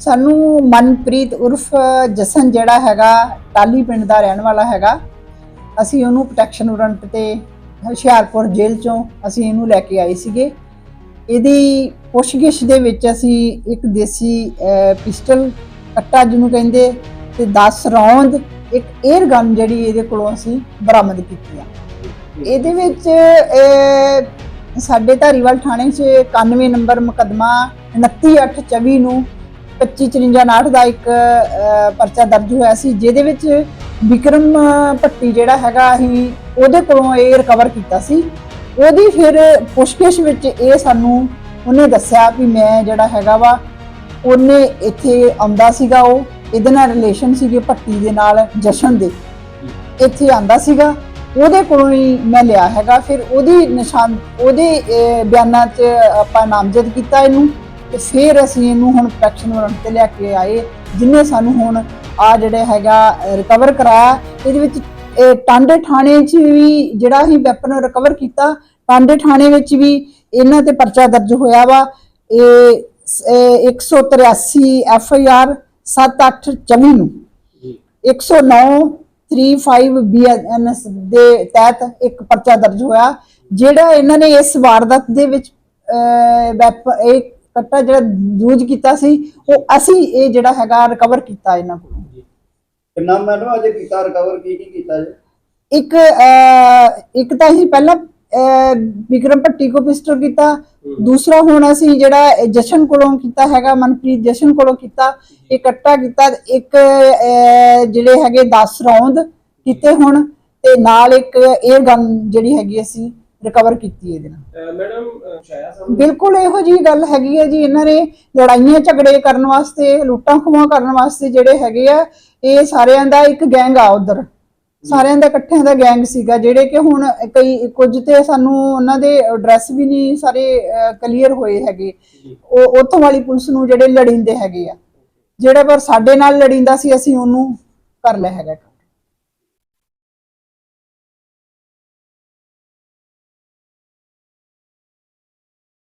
ਸਾਨੂੰ ਮਨਪ੍ਰੀਤ ਉਰਫ ਜਸਨ ਜਿਹੜਾ ਹੈਗਾ ਟਾਲੀ ਪਿੰਡ ਦਾ ਰਹਿਣ ਵਾਲਾ ਹੈਗਾ, ਅਸੀਂ ਉਹਨੂੰ ਪ੍ਰੋਟੈਕਸ਼ਨ ਵਾਰੰਟ ਤੇ ਹੁਸ਼ਿਆਰਪੁਰ ਜੇਲ੍ਹ ਚੋਂ ਅਸੀਂ ਇਹਨੂੰ ਲੈ ਕੇ ਆਏ ਸੀਗੇ। ਇਹਦੀ ਪੁੱਛਗਿੱਛ ਦੇ ਵਿੱਚ ਅਸੀਂ ਇੱਕ ਦੇਸੀ ਪਿਸਟਲ ਕੱਟਾ ਜਿਹਨੂੰ ਕਹਿੰਦੇ ਤੇ 10 ਰੌਂਦ ਇੱਕ 에ਅਰ ਗਨ ਜਿਹੜੀ ਇਹਦੇ ਕੋਲੋਂ ਅਸੀਂ ਬਰਾਮਦ ਕੀਤੀ ਆ। ਇਹਦੇ ਵਿੱਚ ਸਾਡੇ ਧਾਰੀਵਾਲ ਥਾਣੇ 'ਚ 91 ਨੰਬਰ ਮੁਕੱਦਮਾ 29824 ਨੂੰ 2559 ਦਾ ਇੱਕ ਪਰਚਾ ਦਰਜ ਹੋਇਆ ਸੀ, ਜਿਹਦੇ ਵਿੱਚ ਵਿਕਰਮ ਭੱਟੀ ਜਿਹੜਾ ਹੈਗਾ ਅਸੀਂ ਉਹਦੇ ਕੋਲੋਂ ਇਹ ਰਿਕਵਰ ਕੀਤਾ ਸੀ। ਉਹਦੀ ਫਿਰ ਪੁੱਛਗਿੱਛ ਵਿੱਚ ਇਹ ਸਾਨੂੰ ਉਹਨੇ ਦੱਸਿਆ ਵੀ ਮੈਂ ਜਿਹੜਾ ਹੈਗਾ ਵਾ, ਉਹਨੇ ਇੱਥੇ ਆਉਂਦਾ ਸੀਗਾ ਉਹ, ਇਹਦੇ ਨਾਲ ਰਿਲੇਸ਼ਨ ਸੀਗੇ ਭੱਟੀ ਦੇ ਨਾਲ ਜਸ਼ਨ ਦੇ। ਇੱਥੇ ਆਂਦਾ ਸੀਗਾ, ਉਹਦੇ ਕੋਲੋਂ ਹੀ ਮੈਂ ਲਿਆ ਹੈਗਾ। ਫਿਰ ਉਹਦੀ ਨਿਸ਼ਾਨ, ਉਹਦੇ ਬਿਆਨਾਂ 'ਚ ਆਪਾਂ ਨਾਮਜ਼ਦ ਕੀਤਾ ਇਹਨੂੰ। ਤੇ ਫਿਰ ਅਸੀਂ ਇਹਨੂੰ ਹੁਣ ਪ੍ਰੋਟੈਕਸ਼ਨ ਵਾਰੰਟ ਤੇ ਲੈ ਕੇ ਆਏ ਜਿੰਨੇ ਸਾਨੂੰ ਹੁਣ ਆ ਜਿਹੜੇ ਹੈਗਾ ਰਿਕਵਰ ਕਰਾਇਆ। ਇਹਦੇ ਵਿੱਚ ਇਹ ਟਾਂਡੇ ਥਾਣੇ 'ਚ ਵੀ ਜਿਹੜਾ ਅਸੀਂ ਵੈਪਨ ਰਿਕਵਰ ਕੀਤਾ ਟਾਂਡੇ ਥਾਣੇ ਵਿੱਚ ਵੀ ਇਹਨਾਂ ਤੇ ਪਰਚਾ ਦਰਜ ਹੋਇਆ ਵਾ। ਇਹ ਸ- ਇਹ 183 ਐਫ ਆਈ ਆਰ 7824 ਨੂੰ। 109 35 ਬੀਐਨਐਸ ਦੇ ਤਹਿਤ ਇੱਕ ਪਰਚਾ ਦਰਜ ਹੋਇਆ। ਜਿਹੜਾ ਇਹਨਾਂ ਨੇ ਇਸ ਵਾਰਦਾਤ ਦੇ ਵਿੱਚ ਅਹ, ਵੈਪ ਇਹ ਕੱਟਾ ਜਿਹੜਾ ਯੂਜ਼ ਕੀਤਾ ਸੀ ਉਹ ਅਸੀਂ ਇਹ ਜਿਹੜਾ ਹੈਗਾ ਰਿਕਵਰ ਕੀਤਾ ਇਹਨਾਂ ਕੋਲੋਂ। ਕਿੰਨਾ ਮੈਡਮ ਅਜੇ ਕੀਤਾ ਰਿਕਵਰ ਕੀ ਕੀ ਕੀਤਾ ਜੀ? ਇੱਕ ਇੱਕ ਤਾਂ ਅਸੀਂ ਪਹਿਲਾਂ ਵਿਕਰਮ ਭੱਟੀ ਕੋ ਪਿਸਟਲ ਕੀਤਾ। ਦੂਸਰਾ ਹੁਣ ਅਸੀਂ ਜਿਹੜਾ ਇਹ ਜਸ਼ਨ ਕੋਲੋਂ ਕੀਤਾ ਹੈਗਾ ਮਨਪ੍ਰੀਤ ਜਸ਼ਨ ਕੋਲੋਂ ਕੀਤਾ। ਇਹ ਕੱਟਾ ਕੀਤਾ ਇੱਕ ਜਿਹੜੇ ਹੈਗੇ 10 ਰੌਂਦ ਕੀਤੇ ਹੁਣ। ਤੇ ਨਾਲ ਇੱਕ 에ਅਰ ਗਨ ਜਿਹੜੀ ਹੈਗੀ ਅਸੀਂ ਰਿਕਵਰ ਕੀਤੀ ਇਹਦੇ ਨਾਲ। ਮੈਡਮ ਸਾਹਿਬ ਬਿਲਕੁਲ ਇਹੋ ਜੀ ਗੱਲ ਹੈਗੀ ਹੈ ਜੀ ਇਹਨਾਂ ਨੇ ਲੜਾਈਆਂ ਝਗੜੇ ਕਰਨ ਵਾਸਤੇ ਲੁੱਟਾਂ ਖੋਹਾਂ ਕਰਨ ਵਾਸਤੇ ਜਿਹੜੇ ਹੈਗੇ ਆ ਇਹ ਸਾਰਿਆਂ ਦਾ ਇੱਕ ਗੈਂਗ ਆ ਉਧਰ। ਸਾਰਿਆਂ ਦਾ ਇਕੱਠਿਆਂ ਦਾ ਗੈਂਗ ਸੀਗਾ ਜਿਹੜੇ ਕਿ ਹੁਣ ਕਈ ਕੁਝ ਤੇ ਸਾਨੂੰ ਉਹਨਾਂ ਦੇ ਐਡਰੈਸ ਵੀ ਨਹੀਂ ਸਾਰੇ ਕਲੀਅਰ ਹੋਏ ਹੈਗੇ। ਉਹ ਉੱਥੋਂ ਵਾਲੀ ਪੁਲਿਸ ਨੂੰ ਜਿਹੜੇ ਲੜਿੰਦੇ ਹੈਗੇ ਆ। ਜਿਹੜਾ ਪਰ ਸਾਡੇ ਨਾਲ ਲੜਿੰਦਾ ਸੀ ਅਸੀਂ ਉਹਨੂੰ ਕਰ ਲਿਆ ਹੈਗਾ।